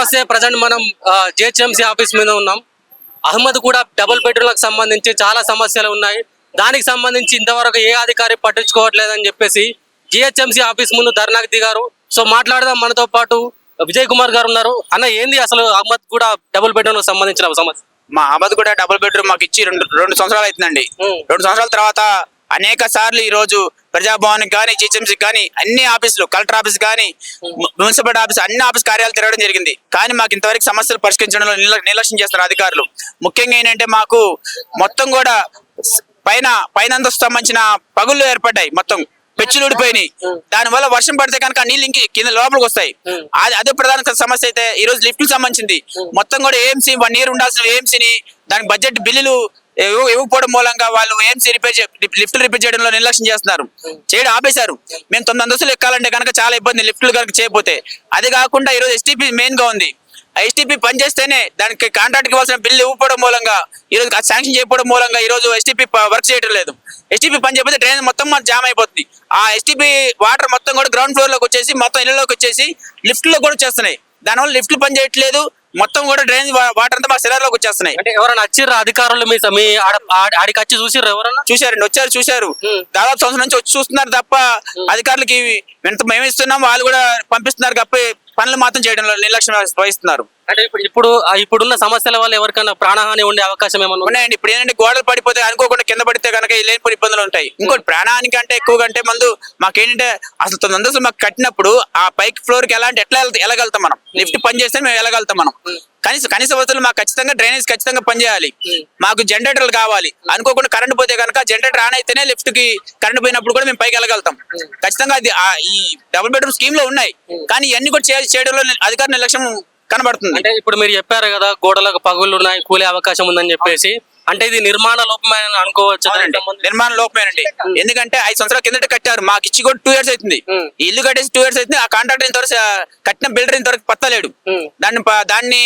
నమస్తే. ప్రజెంట్ మనం GHMC office మీద ఉన్నాం. అహ్మద్ కూడా డబుల్ బెడ్రూమ్లకు సంబంధించి చాలా సమస్యలు ఉన్నాయి. దానికి సంబంధించి ఇంతవరకు ఏ అధికారి పట్టించుకోవట్లేదని చెప్పేసి జిహెచ్ఎంసీ ఆఫీస్ ముందు ధర్నాకు దిగారు. సో మాట్లాడదాం. మనతో పాటు విజయ్ కుమార్ గారు ఉన్నారు. అన్న ఏంది అసలు అహ్మద్ కూడా డబుల్ బెడ్రూమ్ సంబంధించిన సమస్య? మా అబద్ కూడా డబుల్ బెడ్రూమ్ మాకు ఇచ్చి రెండు రెండు సంవత్సరాలు అవుతుందండి. రెండు సంవత్సరాల తర్వాత అనేక సార్లు ఈరోజు రోజు ప్రజాభవన్ కానీ జిహెచ్ఎంసీ కానీ అన్ని ఆఫీసులు కలెక్టర్ ఆఫీస్ కానీ మున్సిపల్ ఆఫీస్ అన్ని ఆఫీస్ కార్యాలు తిరగడం జరిగింది. కానీ మాకు ఇంతవరకు సమస్యలు పరిష్కరించడంలో నిర్లక్ష్యం చేస్తున్నారు అధికారులు. ముఖ్యంగా ఏంటంటే మాకు మొత్తం కూడా పైన పైన అంతస్తు సంబంధించిన పగుళ్ళు ఏర్పడ్డాయి మొత్తం. పెచ్చులు ఊడిపోయినాయి. దాని వల్ల వర్షం పడితే కనుక నీళ్ళు ఇంకి కింద లోపలికి వస్తాయి. అది అదే ప్రధాన సమస్య అయితే ఈ రోజు లిఫ్ట్ సంబంధించింది. మొత్తం కూడా ఏఎంసీ వన్ ఇయర్ ఉండాల్సిన ఏఎంసీని దానికి బడ్జెట్ బిల్లులు ఇవ్వకపోవడం మూలంగా వాళ్ళు ఏఎంసీ రిపేర్ లిఫ్ట్ రిపేర్ చేయడంలో నిర్లక్ష్యం చేస్తున్నారు. చేయడం ఆపేశారు. మేము తొమ్మిది అంతస్తులు ఎక్కాలంటే కనుక చాలా ఇబ్బంది లిఫ్ట్లు కనుక చేయకపోతే. అది కాకుండా ఈరోజు ఎస్టీపీ మెయిన్గా ఉంది. ఎస్టీపీ పనిచేస్తేనే దానికి కాంట్రాక్ట్ ఇవ్వాల్సిన బిల్లు ఇవ్వకపోవడం మూలంగా ఈ రోజు శాంక్షన్ చేయకపోవడం మూలంగా ఈ రోజు ఎస్టీపీ వర్క్ చేయడం లేదు. ఎస్టీపీ పని చేయకపోతే డ్రైన్ మొత్తం జామ్ అయిపోతుంది. ఆ ఎస్టీపీ వాటర్ మొత్తం కూడా గ్రౌండ్ ఫ్లోర్లోకి వచ్చేసి మొత్తం ఇళ్ళలోకి వచ్చేసి లిఫ్ట్లో కూడా వచ్చేస్తున్నాయి. దానివల్ల లిఫ్ట్లు పని చేయట్లేదు. మొత్తం కూడా డ్రైన్ వాటర్ అంతా మా శరీరంలోకి వచ్చేస్తున్నాయి. అంటే ఎవరైనా వచ్చిర్రా అధికారులు మీ మీ ఆడ- ఆడ- ఆడికి వచ్చి చూసిర్రు ఎవరన్నా? చూశారండి వచ్చారు చూశారు. ఉం. దాదాపు సంవత్సరం నుంచి వచ్చి చూస్తున్నారు తప్ప అధికారులకి ఎంత మేము ఇస్తున్నాం వాళ్ళు కూడా పంపిస్తున్నారు తప్ప పనులు మాత్రం చేయడంలో నిర్లక్ష్యం వహిస్తున్నారు అంటే ఇప్పుడు ఇప్పుడు ఇప్పుడున్న సమస్యల వల్ల ఎవరికైనా ప్రాణహాని ఉండే అవకాశం ఏమన్నా? ఉన్నాయండి. ఇప్పుడు ఏంటంటే గోడలు పడిపోతే అనుకోకుండా కింద పడితే కనుక లేనిపోయిన ఇబ్బందులు ఉంటాయి. ఇంకోటి ప్రాణానికి అంటే ఎక్కువ అంటే ముందు మాకేంటంటే అసలు తొమ్మిది మాకు కట్టినప్పుడు ఆ పైకి ఫ్లోర్కి ఎలాంటి ఎట్లా వెళ్తా- వెళ్ళగలుగుతాం మనం? లిఫ్ట్ పని చేస్తే మేము వెళ్ళగలుగుతాం మనం? కనీస కనీస వసతులు మాకు ఖచ్చితంగా డ్రైనేజ్ ఖచ్చితంగా పనిచేయాలి మాకు జనరేటర్లు కావాలి. అనుకోకుండా కరెంట్ పోతే కనుక జనరేటర్ ఆన్ అయితేనే లిఫ్ట్కి కరెంట్ పోయినప్పుడు కూడా మేము పైకి వెళ్ళగలుగుతాం ఖచ్చితంగా అది ఈ డబుల్ బెడ్రూమ్ స్కీమ్లో ఉన్నాయి కానీ ఇవన్నీ కూడా చేయడంలో అధికార నిర్లక్ష్యం కనబడుతుంది. అంటే ఇప్పుడు మీరు చెప్పారు కదా గోడలకు పగుళ్ళు ఉన్నాయి కూలే అవకాశం ఉందని చెప్పేసి. అంటే ఇది నిర్మాణ లోపమైన అనుకోవచ్చు. నిర్మాణ లోపమేనండి. ఎందుకంటే ఐదు సంవత్సరాల కిందట కట్టారు. మాకు ఇచ్చి కూడా టూ ఇయర్స్ అవుతుంది. ఈ ఇల్లు కట్టేసి టూ ఇయర్స్ అవుతుంది. ఆ కాంట్రాక్టర్ ఇంతవరకు కట్టిన బిల్డర్ ఇంతవరకు పత్తలేడు. దాన్ని దాన్ని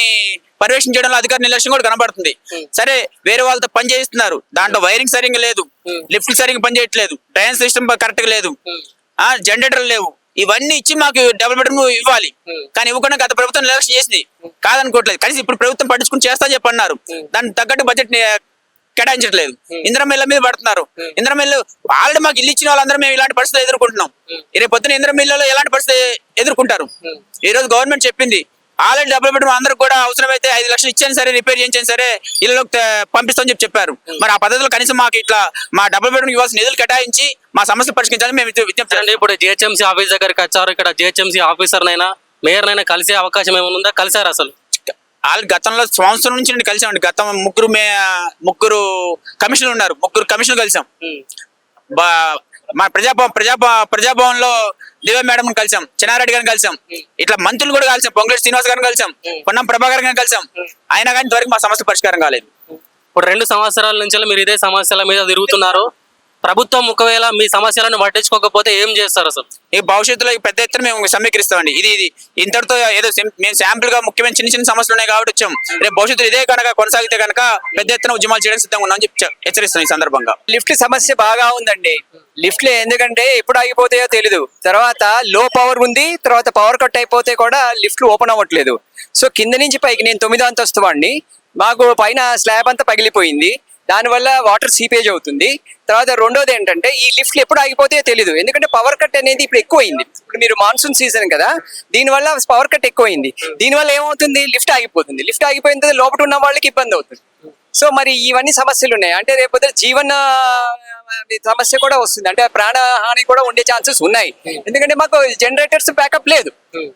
పర్యవేక్షించడంలో అధికార నిర్లక్ష్యం కూడా కనబడుతుంది. సరే వేరే వాళ్ళతో పని చేయిస్తున్నారు. దాంట్లో వైరింగ్ సరిగ్గా లేదు. లిఫ్ట్ సరిగ్గా పని చేయట్లేదు. డ్రైన్ సిస్టమ్ కరెక్ట్గా లేదు. ఆ జనరేటర్ లేవు. ఇవన్నీ ఇచ్చి మాకు డబుల్ బెడ్రూమ్ ఇవ్వాలి. కానీ ఇవ్వకుండా గత ప్రభుత్వం నిర్లక్ష్యం చేసింది. కాదనుకోవట్లేదు. కనీసం ఇప్పుడు ప్రభుత్వం పట్టించుకుని చేస్తా చెప్పి అన్నారు దానికి తగ్గట్టు బడ్జెట్ కేటాయించట్లేదు. ఇంద్రమిల్ల మీద పడుతున్నారు. ఇంద్రమిల్లు ఆల్రెడీ మాకు ఇల్లు ఇచ్చిన వాళ్ళందరూ మేము ఇలాంటి పరిస్థితులు ఎదుర్కొంటున్నాం. రేపు పొద్దున ఇంద్రమిల్లలో ఎలాంటి పరిస్థితి ఎదుర్కొంటారు? ఈ రోజు గవర్నమెంట్ చెప్పింది. ఆల్రెడీ డబ్బులు పెట్టడం అందరూ కూడా అవసరమైతే ఐదు లక్షలు ఇచ్చాను సరే రిపేర్ చేయించాను సరే ఇళ్ళలోకి పంపిస్తామని చెప్పి చెప్పారు. మరి ఆ పద్ధతిలో కనీసం మాకు ఇట్లా మా డబ్బులు పెట్టడం ఇవ్వాల్సిన నిధులు కేటాయించి మా సమస్యలు పరిష్కరించాలని మేము విజ్ఞ- విజ్ఞప్తి ఇప్పుడు జిహెచ్ఎంసీ ఆఫీస్ దగ్గరికి వచ్చారు ఇక్కడ జిహెచ్ఎంసీ ఆఫీసర్ నైనా మేయర్ నైనా కలిసే అవకాశం ఏమైనా ఉందా కలిసారు అసలు? వాళ్ళు గతంలో సంవత్సరం నుంచి నేను కలిసామండి గతం ముగ్గురు మే ముగ్గురు కమిషన్లు ఉన్నారు. ముగ్గురు కమిషన్లు కలిసాం. బా మా ప్రజాభవన్ ప్రజాభవన్ ప్రజాభవన్లో దివ్య మేడం కలిసాం చిన్నారెడ్డి గారిని కలిసాం. ఇట్లా మంత్రులు కూడా కలిసాం పొంగులేటి శ్రీనివాస్ గారిని కలిసాం పొన్నం ప్రభాకర్ గారిని కలిసాం. అయినా కానీ ఇంతవరకు మా సమస్య పరిష్కారం కాలేదు. ఇప్పుడు రెండు సంవత్సరాల నుంచి మీరు ఇదే సమస్యల మీద తిరుగుతున్నారు. ప్రభుత్వం ఒకవేళ మీ సమస్యలను పట్టించుకోకపోతే ఏం చేస్తారు అసలు? ఈ భవిష్యత్తులో ఈ పెద్ద ఎత్తున మేము సమీకరిస్తామండి. ఇది ఇది. ఇంతటితో ఏదో మేము శాంపుల్గా ముఖ్యమైన చిన్న చిన్న సమస్యలు ఉన్నాయి కాబట్టి వచ్చాం. రేపు భవిష్యత్తులో ఇదే కనుక కొనసాగితే కనుక పెద్ద ఎత్తున ఉద్యమాలు చేయడానికి సిద్ధంగా ఉన్నామని చెప్పి హెచ్చరిస్తున్నాం ఈ సందర్భంగా. లిఫ్ట్ సమస్య బాగా ఉందండి. లిఫ్ట్ ఎందుకంటే ఎప్పుడు ఆగిపోతాయో తెలీదు. తర్వాత లో పవర్ ఉంది తర్వాత పవర్ కట్ అయిపోతే కూడా లిఫ్ట్లు ఓపెన్ అవ్వట్లేదు. సో కింద నుంచి పైకి నేను తొమ్మిదో అంతస్తు వాడిని మాకు పైన స్లాబ్ అంతా పగిలిపోయింది. దానివల్ల వాటర్ సీపేజ్ అవుతుంది. తర్వాత రెండోది ఏంటంటే ఈ లిఫ్ట్లు ఎప్పుడు ఆగిపోతాయో తెలీదు. ఎందుకంటే పవర్ కట్ అనేది ఇప్పుడు ఎక్కువైంది. ఇప్పుడు మీరు మాన్సూన్ సీజన్ కదా దీనివల్ల పవర్ కట్ ఎక్కువైంది. దీనివల్ల ఏమవుతుంది? లిఫ్ట్ ఆగిపోతుంది. లిఫ్ట్ ఆగిపోయిన తర్వాత లోపల ఉన్న వాళ్ళకి ఇబ్బంది అవుతుంది. సో మరి ఇవన్నీ సమస్యలు ఉన్నాయి. అంటే రేపు జీవన సమస్య కూడా వస్తుంది. అంటే ప్రాణహాని కూడా ఉండే ఛాన్సెస్ ఉన్నాయి. ఎందుకంటే మాకు జనరేటర్స్ బ్యాకప్ లేదు.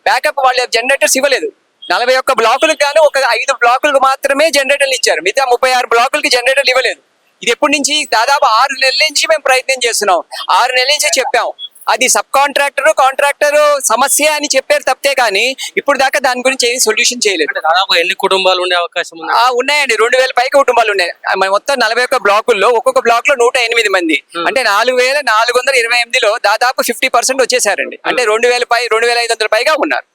బ్యాకప్ వాళ్ళ జనరేటర్స్ ఇవ్వలేదు. నలభై ఒక్క బ్లాకులకు గాను ఒక ఐదు బ్లాకులకు మాత్రమే జనరేటర్లు ఇచ్చారు. మిగతా ముప్పై ఆరు బ్లాకులకి జనరేటర్లు ఇవ్వలేదు. ఇది ఎప్పటి నుంచి? దాదాపు ఆరు నెలల నుంచి మేము ప్రయత్నం చేస్తున్నాం. ఆరు నెలల నుంచి చెప్పాం. అది సబ్ కాంట్రాక్టర్ కాంట్రాక్టర్ సమస్య అని చెప్పారు తప్పితే కానీ ఇప్పుడు దాకా దాని గురించి ఏం సొల్యూషన్ చేయలేదు. దాదాపు ఎన్ని కుటుంబాలు ఉండే అవకాశం ఉన్నాయండి. రెండు వేల పైకి కుటుంబాలు ఉన్నాయి. మొత్తం నలభై ఒక్క బ్లాకుల్లో ఒక్కొక్క బ్లాక్లో నూట ఎనిమిది మంది. అంటే నాలుగు వేల నాలుగు వందల ఇరవై ఎనిమిదిలో దాదాపు ఫిఫ్టీ పర్సెంట్ వచ్చేసారండి. అంటే రెండు వేల పై రెండు వేల ఐదు వందల పైగా ఉన్నారు.